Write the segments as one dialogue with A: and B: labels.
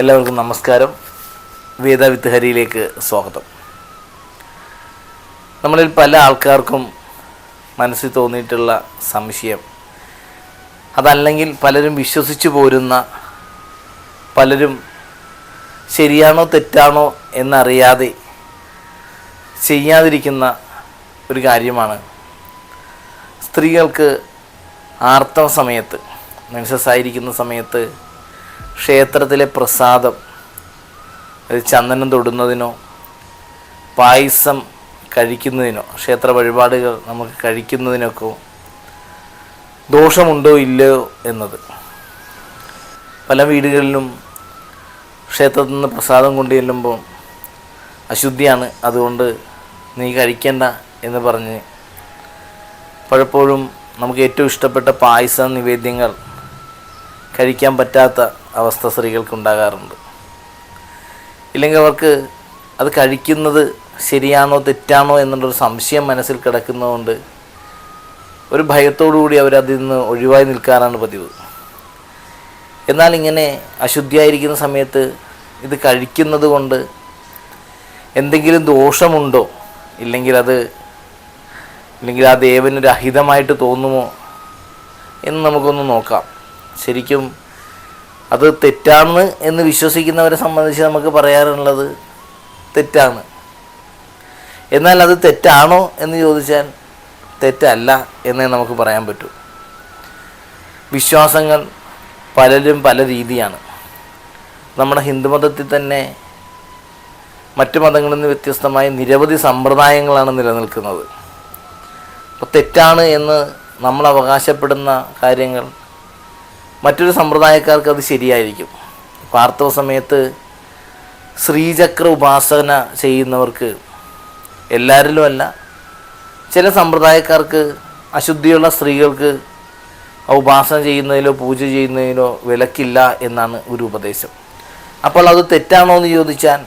A: എല്ലാവർക്കും നമസ്കാരം. വേദ വിത്ത് ഹരിയിലേക്ക് സ്വാഗതം. നമ്മളിൽ പല ആൾക്കാർക്കും മനസ്സിൽ തോന്നിയിട്ടുള്ള സംശയം. അതല്ലെങ്കിൽ പലരും വിശ്വസിച്ചു പോരുന്ന പലരും ശരിയാണോ തെറ്റാണോ എന്നറിയാതെ ചെയ്യാതിരിക്കുന്ന ഒരു കാര്യമാണ്. സ്ത്രീകൾക്ക് ആർത്തവ സമയത്ത് മെൻസസ് ആയിരിക്കുന്ന സമയത്ത് ക്ഷേത്രത്തിലെ പ്രസാദം. ചന്ദനം തൊടുന്നതിനോ പായസം കഴിക്കുന്നതിനോ ക്ഷേത്ര വഴിപാടുകൾ നമുക്ക് കഴിക്കുന്നതിനൊക്കെ ദോഷമുണ്ടോ ഇല്ലയോ എന്നത്. പല വീടുകളിലും ക്ഷേത്രത്തിൽ നിന്ന് പ്രസാദം കൊണ്ടു ചെല്ലുമ്പോൾ അശുദ്ധിയാണ്. അതുകൊണ്ട് നീ കഴിക്കേണ്ട എന്ന് പറഞ്ഞ് പലപ്പോഴും നമുക്ക് ഏറ്റവും ഇഷ്ടപ്പെട്ട പായസ നിവേദ്യങ്ങൾ കഴിക്കാൻ പറ്റാത്ത അവസ്ഥ സ്ത്രീകൾക്ക് ഉണ്ടാകാറുണ്ട് ഇല്ലെങ്കിൽ അവർക്ക് അത് കഴിക്കുന്നത് ശരിയാണോ തെറ്റാണോ എന്നുള്ളൊരു സംശയം മനസ്സിൽ കിടക്കുന്നതുകൊണ്ട് ഒരു ഭയത്തോടു കൂടി അവരതിൽ നിന്ന് ഒഴിവായി നിൽക്കാറാണ് പതിവ്. എന്നാൽ ഇങ്ങനെ അശുദ്ധിയായിരിക്കുന്ന സമയത്ത് ഇത് കഴിക്കുന്നത് കൊണ്ട് എന്തെങ്കിലും ദോഷമുണ്ടോ? ഇല്ലെങ്കിൽ അത് ഇല്ലെങ്കിൽ ആ ദേവനൊരു അഹിതമായിട്ട് തോന്നുമോ? എന്ന് നമുക്കൊന്ന് നോക്കാം. ശരിക്കും അത് തെറ്റാണ് എന്ന് വിശ്വസിക്കുന്നവരെ സംബന്ധിച്ച് നമുക്ക് പറയാറുള്ളത് തെറ്റാണ് എന്നാൽ അത് തെറ്റാണോ എന്ന് ചോദിച്ചാൽ തെറ്റല്ല എന്നേ നമുക്ക് പറയാൻ പറ്റൂ. വിശ്വാസങ്ങൾ പലരും പല രീതിയാണ്. നമ്മുടെ ഹിന്ദുമതത്തിൽ തന്നെ മറ്റു മതങ്ങളിൽ നിന്ന് വ്യത്യസ്തമായ നിരവധി സമ്പ്രദായങ്ങളാണ് നിലനിൽക്കുന്നത്. അപ്പോൾ തെറ്റാണ് എന്ന് നമ്മൾ അവകാശപ്പെടുന്ന കാര്യങ്ങൾ മറ്റൊരു സമ്പ്രദായക്കാർക്ക് അത് ശരിയായിരിക്കും. പാർത്തവ സമയത്ത് ശ്രീചക്ര ഉപാസന ചെയ്യുന്നവർക്ക് എല്ലാവരിലും അല്ല ചില സമ്പ്രദായക്കാർക്ക് അശുദ്ധിയുള്ള സ്ത്രീകൾക്ക് ഉപാസന ചെയ്യുന്നതിലോ പൂജ ചെയ്യുന്നതിലോ വിലക്കില്ല എന്നാണ് ഗുരു ഉപദേശം. അപ്പോൾ അത് തെറ്റാണോ എന്ന് ചോദിച്ചാൽ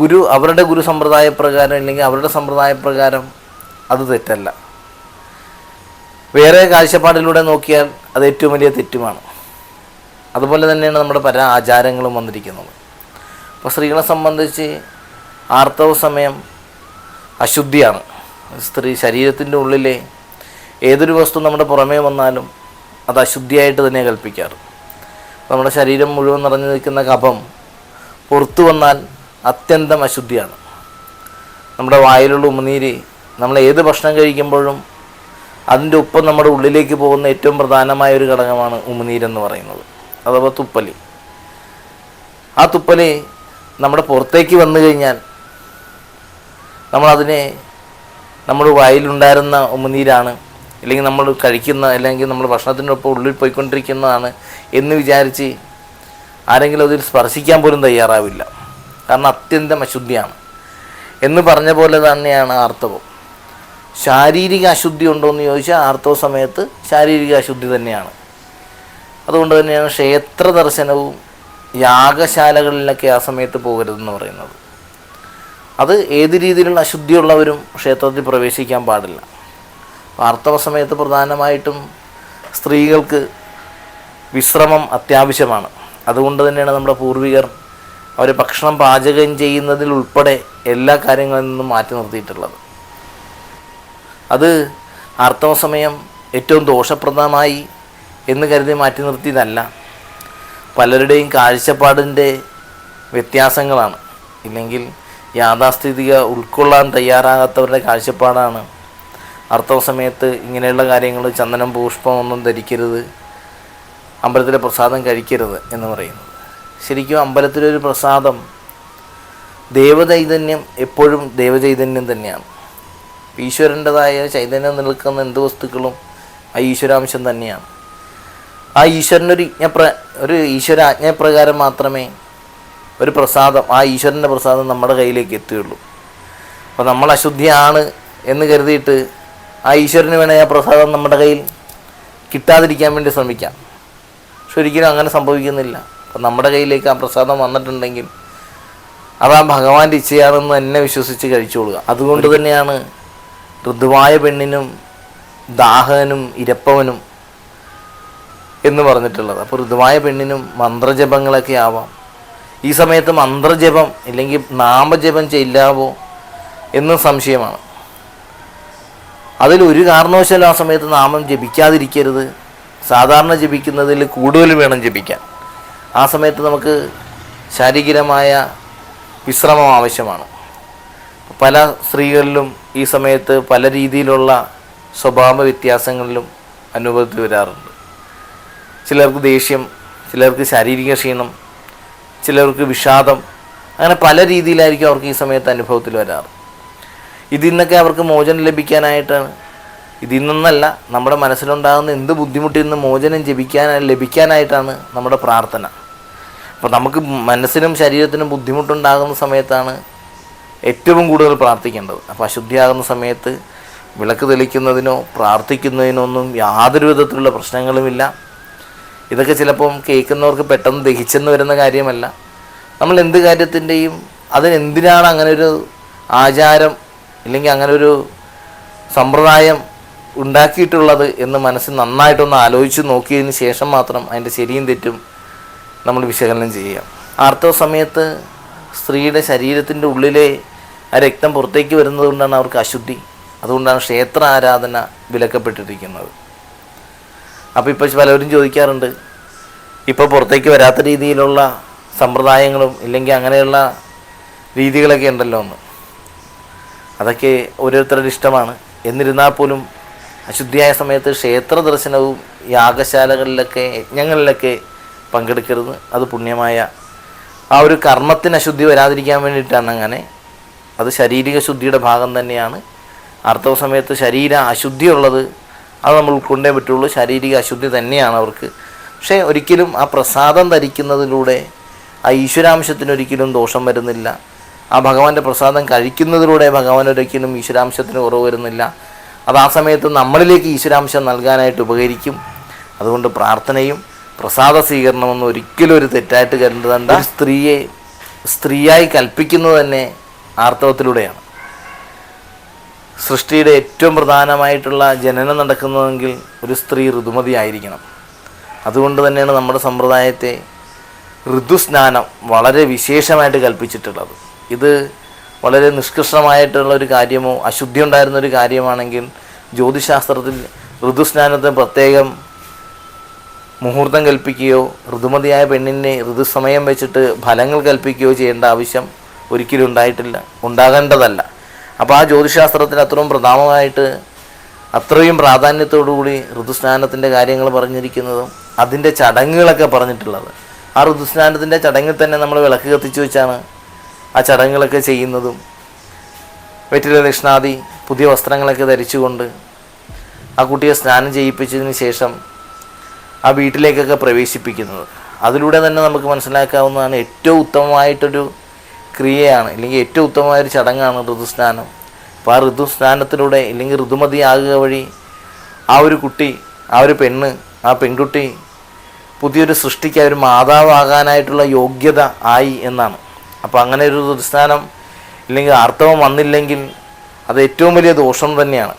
A: ഗുരു അവരുടെ ഗുരു സമ്പ്രദായ പ്രകാരം അല്ലെങ്കിൽ അവരുടെ സമ്പ്രദായ പ്രകാരം അത് തെറ്റല്ല. വേറെ കാഴ്ചപ്പാടിലൂടെ നോക്കിയാൽ അത് ഏറ്റവും വലിയ തെറ്റുമാണ്. അതുപോലെ തന്നെയാണ് നമ്മുടെ പല ആചാരങ്ങളും വന്നിരിക്കുന്നത്. അപ്പോൾ സ്ത്രീകളെ സംബന്ധിച്ച് ആർത്തവ സമയം അശുദ്ധിയാണ്. സ്ത്രീ ശരീരത്തിന്റെ ഉള്ളിലെ ഏതൊരു വസ്തു നമ്മുടെ പുറമേ വന്നാലും അത് അശുദ്ധിയായിട്ട് തന്നെ കൽപ്പിക്കാറ്. നമ്മുടെ ശരീരം മുഴുവൻ നിറഞ്ഞു നിൽക്കുന്ന കഫം പുറത്തു വന്നാൽ അത്യന്തം അശുദ്ധിയാണ്. നമ്മുടെ വായിലുള്ള ഉമിനീര് നമ്മൾ ഏത് ഭക്ഷണം കഴിക്കുമ്പോഴും അതിന്റെ ഒപ്പം നമ്മുടെ ഉള്ളിലേക്ക് പോകുന്ന ഏറ്റവും പ്രധാനമായ ഒരു ഘടകമാണ് ഉമിനീരെന്ന് പറയുന്നത് അഥവാ തുപ്പലി. ആ തുപ്പലി നമ്മുടെ പുറത്തേക്ക് വന്നു കഴിഞ്ഞാൽ നമ്മളതിനെ നമ്മുടെ വായിലുണ്ടായിരുന്ന ഉമിനീരാണ് അല്ലെങ്കിൽ നമ്മൾ കഴിക്കുന്ന അല്ലെങ്കിൽ നമ്മൾ ഭക്ഷണത്തിന്റെ ഒപ്പം ഉള്ളിൽ പോയിക്കൊണ്ടിരിക്കുന്നതാണ് എന്ന് വിചാരിച്ച് ആരെങ്കിലും അതിൽ സ്പർശിക്കാൻ പോലും തയ്യാറാവില്ല. കാരണം അത്യന്തം അശുദ്ധിയാണ്. എന്ന് പറഞ്ഞ പോലെ തന്നെയാണ് ആർത്തവം. ശാരീരിക അശുദ്ധി ഉണ്ടോ എന്ന് ചോദിച്ചാൽ ആർത്തവ സമയത്ത് ശാരീരിക അശുദ്ധി തന്നെയാണ്. അതുകൊണ്ട് തന്നെയാണ് ക്ഷേത്ര ദർശനവും യാഗശാലകളിലൊക്കെ ആ സമയത്ത് പോകരുതെന്ന് പറയുന്നത്. അത് ഏത് രീതിയിലുള്ള അശുദ്ധിയുള്ളവരും ക്ഷേത്രത്തിൽ പ്രവേശിക്കാൻ പാടില്ല. ആർത്തവ സമയത്ത് പ്രധാനമായിട്ടും സ്ത്രീകൾക്ക് വിശ്രമം അത്യാവശ്യമാണ്. അതുകൊണ്ട് തന്നെയാണ് നമ്മുടെ പൂർവികർ അവർ ഭക്ഷണം പാചകം ചെയ്യുന്നതിൽ ഉൾപ്പെടെ എല്ലാ കാര്യങ്ങളിൽ നിന്നും മാറ്റി നിർത്തിയിട്ടുള്ളത്. അത് ആർത്തവസമയം ഏറ്റവും ദോഷപ്രദമായി എന്ന് കരുതി മാറ്റി നിർത്തിയതല്ല. പലരുടെയും കാഴ്ചപ്പാടിന്റെ വ്യത്യാസങ്ങളാണ്. ഇല്ലെങ്കിൽ യാഥാസ്ഥിതിക ഉൾക്കൊള്ളാൻ തയ്യാറാകാത്തവരുടെ കാഴ്ചപ്പാടാണ്. അർത്ഥവ സമയത്ത് ഇങ്ങനെയുള്ള കാര്യങ്ങൾ ചന്ദനം പുഷ്പം ഒന്നും ധരിക്കരുത്. അമ്പലത്തിലെ പ്രസാദം കഴിക്കരുത് എന്ന് പറയുന്നത്. ശരിക്കും അമ്പലത്തിലൊരു പ്രസാദം ദേവചൈതന്യം എപ്പോഴും ദേവചൈതന്യം തന്നെയാണ്. ഈശ്വരന്റെതായ ചൈതന്യം നിൽക്കുന്ന എന്ത് വസ്തുക്കളും ആ ഈശ്വരാംശം തന്നെയാണ്. ആ ഈശ്വരന്റെ ഒരു ഇജ്ഞപ്ര ഒരു ഈശ്വര ആജ്ഞപ്രകാരം മാത്രമേ ഒരു പ്രസാദം ആ ഈശ്വരന്റെ പ്രസാദം നമ്മുടെ കയ്യിലേക്ക് എത്തുകയുള്ളൂ. അപ്പോൾ നമ്മൾ അശുദ്ധിയാണ് എന്ന് കരുതിയിട്ട് ആ ഈശ്വരന് വേണേൽ ആ പ്രസാദം നമ്മുടെ കയ്യിൽ കിട്ടാതിരിക്കാൻ വേണ്ടി ശ്രമിക്കാം. പക്ഷെ ഒരിക്കലും അങ്ങനെ സംഭവിക്കുന്നില്ല. അപ്പം നമ്മുടെ കയ്യിലേക്ക് ആ പ്രസാദം വന്നിട്ടുണ്ടെങ്കിൽ അത് ആ ഭഗവാന്റെ ഇച്ഛയാണെന്ന് തന്നെ വിശ്വസിച്ച് കഴിച്ചോളുക അതുകൊണ്ട് തന്നെയാണ് ഋതുവായ പെണ്ണിനും ദാഹനും ഇരപ്പവനും എന്ന് പറഞ്ഞിട്ടുള്ളത്. അപ്പോൾ ഋതുവായ പെണ്ണിനും മന്ത്രജപങ്ങളൊക്കെ ആവാം. ഈ സമയത്ത് മന്ത്രജപം ഇല്ലെങ്കിൽ നാമജപം ചെയ്യില്ലാവോ എന്നും സംശയമാണ്. അതിൽ ഒരു കാരണവശാലും ആ സമയത്ത് നാമം ജപിക്കാതിരിക്കരുത്. സാധാരണ ജപിക്കുന്നതിൽ കൂടുതൽ വേണം ജപിക്കാൻ. ആ സമയത്ത് നമുക്ക് ശാരീരികമായ വിശ്രമം ആവശ്യമാണ്. പല സ്ത്രീകളിലും ഈ സമയത്ത് പല രീതിയിലുള്ള സ്വഭാവ വ്യത്യാസങ്ങളിലും അനുഭവത്തിൽ വരാറുണ്ട്. ചിലർക്ക് ദേഷ്യം ചിലർക്ക് ശാരീരിക ക്ഷീണം ചിലർക്ക് വിഷാദം അങ്ങനെ പല രീതിയിലായിരിക്കും അവർക്ക് ഈ സമയത്ത് അനുഭവത്തിൽ വരാറ്. ഇതിൽ നിന്നൊക്കെ അവർക്ക് മോചനം ലഭിക്കാനായിട്ടാണ്. ഇതിൽ നിന്നല്ല നമ്മുടെ മനസ്സിലുണ്ടാകുന്ന എന്ത് ബുദ്ധിമുട്ടിൽ നിന്ന് മോചനം ജപിക്കാൻ ലഭിക്കാനായിട്ടാണ് നമ്മുടെ പ്രാർത്ഥന. അപ്പോൾ നമുക്ക് മനസ്സിനും ശരീരത്തിനും ബുദ്ധിമുട്ടുണ്ടാകുന്ന സമയത്താണ് ഏറ്റവും കൂടുതൽ പ്രാർത്ഥിക്കേണ്ടത്. അപ്പോൾ അശുദ്ധിയാകുന്ന സമയത്ത് വിളക്ക് തെളിക്കുന്നതിനോ പ്രാർത്ഥിക്കുന്നതിനോ ഒന്നും യാതൊരു വിധത്തിലുള്ള പ്രശ്നങ്ങളുമില്ല. ഇതൊക്കെ ചിലപ്പം കേൾക്കുന്നവർക്ക് പെട്ടെന്ന് ദഹിച്ചെന്ന് വരുന്ന കാര്യമല്ല. നമ്മൾ എന്ത് കാര്യത്തിന്റെയും അതിനെന്തിനാണ് അങ്ങനെ ഒരു ആചാരം ഇല്ലെങ്കിൽ അങ്ങനെ ഒരു സമ്പ്രദായം ഉണ്ടാക്കിയിട്ടുള്ളത് എന്ന് മനസ്സിൽ നന്നായിട്ടൊന്ന് ആലോചിച്ച് നോക്കിയതിന് ശേഷം മാത്രം അതിന്റെ ശരിയും തെറ്റും നമ്മൾ വിശകലനം ചെയ്യുക ആർത്തവ സമയത്ത് സ്ത്രീയുടെ ശരീരത്തിന്റെ ഉള്ളിലെ ആ രക്തം പുറത്തേക്ക് വരുന്നത് കൊണ്ടാണ് അവർക്ക് അശുദ്ധി. അതുകൊണ്ടാണ് ക്ഷേത്ര ആരാധന വിലക്കപ്പെട്ടിരിക്കുന്നത്. അപ്പോൾ ഇപ്പോൾ പലവരും ചോദിക്കാറുണ്ട് ഇപ്പോൾ പുറത്തേക്ക് വരാത്ത രീതിയിലുള്ള സമ്പ്രദായങ്ങളും ഇല്ലെങ്കിൽ അങ്ങനെയുള്ള രീതികളൊക്കെ ഉണ്ടല്ലോ ഒന്ന് അതൊക്കെ ഓരോരുത്തരുടെ ഇഷ്ടമാണ്. എന്നിരുന്നാൽ പോലും അശുദ്ധിയായ സമയത്ത് ക്ഷേത്ര ദർശനവും യാഗശാലകളിലൊക്കെ യജ്ഞങ്ങളിലൊക്കെ പങ്കെടുക്കരുത്. അത് പുണ്യമായ ആ ഒരു കർമ്മത്തിന് അശുദ്ധി വരാതിരിക്കാൻ വേണ്ടിയിട്ടാണ് അങ്ങനെ അത് ശാരീരിക ശുദ്ധിയുടെ ഭാഗം തന്നെയാണ്. ആർത്തവ സമയത്ത് ശരീര അശുദ്ധി ഉള്ളത് അത് നമ്മൾ ഉൾക്കൊണ്ടേ പറ്റുള്ളൂ. ശാരീരിക അശുദ്ധി തന്നെയാണ് അവർക്ക്. പക്ഷേ ഒരിക്കലും ആ പ്രസാദം ധരിക്കുന്നതിലൂടെ ആ ഈശ്വരാംശത്തിന് ഒരിക്കലും ദോഷം വരുന്നില്ല. ആ ഭഗവാന്റെ പ്രസാദം കഴിക്കുന്നതിലൂടെ ഭഗവാൻ ഒരിക്കലും ഈശ്വരാംശത്തിന് കുറവ് വരുന്നില്ല. അത് ആ സമയത്ത് നമ്മളിലേക്ക് ഈശ്വരാംശം നൽകാനായിട്ട് ഉപകരിക്കും. അതുകൊണ്ട് പ്രാർത്ഥനയും പ്രസാദ സ്വീകരണമെന്ന് ഒരിക്കലും ഒരു തെറ്റായിട്ട് കരുതണ്ട. സ്ത്രീയെ സ്ത്രീയായി കൽപ്പിക്കുന്നത് തന്നെ ആർത്തവത്തിലൂടെയാണ്. സൃഷ്ടിയുടെ ഏറ്റവും പ്രധാനമായിട്ടുള്ള ജനനം നടക്കുന്നതെങ്കിൽ ഒരു സ്ത്രീ ഋതുമതി ആയിരിക്കണം. അതുകൊണ്ട് തന്നെയാണ് നമ്മുടെ സമ്പ്രദായത്തെ ഋതുസ്നാനം വളരെ വിശേഷമായിട്ട് കൽപ്പിച്ചിട്ടുള്ളത്. ഇത് വളരെ നിഷ്കൃഷ്ടമായിട്ടുള്ള ഒരു കാര്യമോ അശുദ്ധി ഉണ്ടായിരുന്ന ഒരു കാര്യമാണെങ്കിൽ ജ്യോതിശാസ്ത്രത്തിൽ ഋതുസ്നാനത്തെ പ്രത്യേകം മുഹൂർത്തം കൽപ്പിക്കുകയോ ഋതുമതിയായ പെണ്ണിനെ ഋതുസമയം വെച്ചിട്ട് ഫലങ്ങൾ കൽപ്പിക്കുകയോ ചെയ്യേണ്ട ആവശ്യം ഒരിക്കലും ഉണ്ടായിട്ടില്ല. ഉണ്ടാകേണ്ടതല്ല. അപ്പോൾ ആ ജ്യോതിശാസ്ത്രത്തിന് അത്രയും പ്രധാനമായിട്ട് അത്രയും പ്രാധാന്യത്തോടുകൂടി ഋതുസ്നാനത്തിന്റെ കാര്യങ്ങൾ പറഞ്ഞിരിക്കുന്നതും അതിന്റെ ചടങ്ങുകളൊക്കെ പറഞ്ഞിട്ടുള്ളത്. ആ ഋതുസ്നാനത്തിന്റെ ചടങ്ങിൽ തന്നെ നമ്മൾ വിളക്ക് കത്തിച്ചു വെച്ചാണ് ആ ചടങ്ങുകളൊക്കെ ചെയ്യുന്നതും വെറ്റില ദക്ഷിണാദി പുതിയ വസ്ത്രങ്ങളൊക്കെ ധരിച്ചുകൊണ്ട് ആ കുട്ടിയെ സ്നാനം ചെയ്യിപ്പിച്ചതിന് ശേഷം ആ വീട്ടിലേക്കൊക്കെ പ്രവേശിപ്പിക്കുന്നത്. അതിലൂടെ തന്നെ നമുക്ക് മനസ്സിലാക്കാവുന്നതാണ് ഏറ്റവും ഉത്തമമായിട്ടൊരു ക്രിയയാണ് അല്ലെങ്കിൽ ഏറ്റവും ഉത്തമമായ ഒരു ചടങ്ങാണ് ഋതുസ്നാനം. അപ്പോൾ ആ ഋതുസ്നാനത്തിലൂടെ ഇല്ലെങ്കിൽ ഋതുമതിയാകുക വഴി ആ ഒരു കുട്ടി ആ ഒരു പെണ്ണ് ആ പെൺകുട്ടി പുതിയൊരു സൃഷ്ടിക്ക് ഒരു മാതാവാകാനായിട്ടുള്ള യോഗ്യത ആയി എന്നാണ്. അപ്പോൾ അങ്ങനെ ഒരു ഋതുസ്നാനം ഇല്ലെങ്കിൽ ആർത്തവം വന്നില്ലെങ്കിൽ അത് ഏറ്റവും വലിയ ദോഷം തന്നെയാണ്.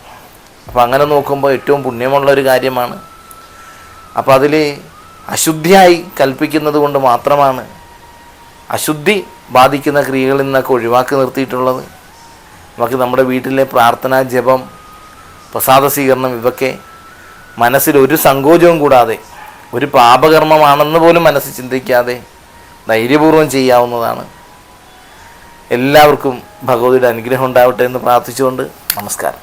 A: അപ്പോൾ അങ്ങനെ നോക്കുമ്പോൾ ഏറ്റവും പുണ്യമുള്ള ഒരു കാര്യമാണ്. അപ്പോൾ അതിൽ അശുദ്ധിയായി കൽപ്പിക്കുന്നത് കൊണ്ട് മാത്രമാണ് അശുദ്ധി ബാധിക്കുന്ന ക്രിയകളിൽ നിന്നൊക്കെ ഒഴിവാക്കി നിർത്തിയിട്ടുള്ളത്. നമുക്ക് നമ്മുടെ വീട്ടിലെ പ്രാർത്ഥന ജപം പ്രസാദ സ്വീകരണം ഇതൊക്കെ മനസ്സിൽ ഒരു സങ്കോചവും കൂടാതെ ഒരു പാപകർമ്മമാണെന്ന് പോലും മനസ്സ് ചിന്തിക്കാതെ ധൈര്യപൂർവം ചെയ്യാവുന്നതാണ്. എല്ലാവർക്കും ഭഗവതിയുടെ അനുഗ്രഹം ഉണ്ടാവട്ടെ എന്ന് പ്രാർത്ഥിച്ചുകൊണ്ട് നമസ്കാരം.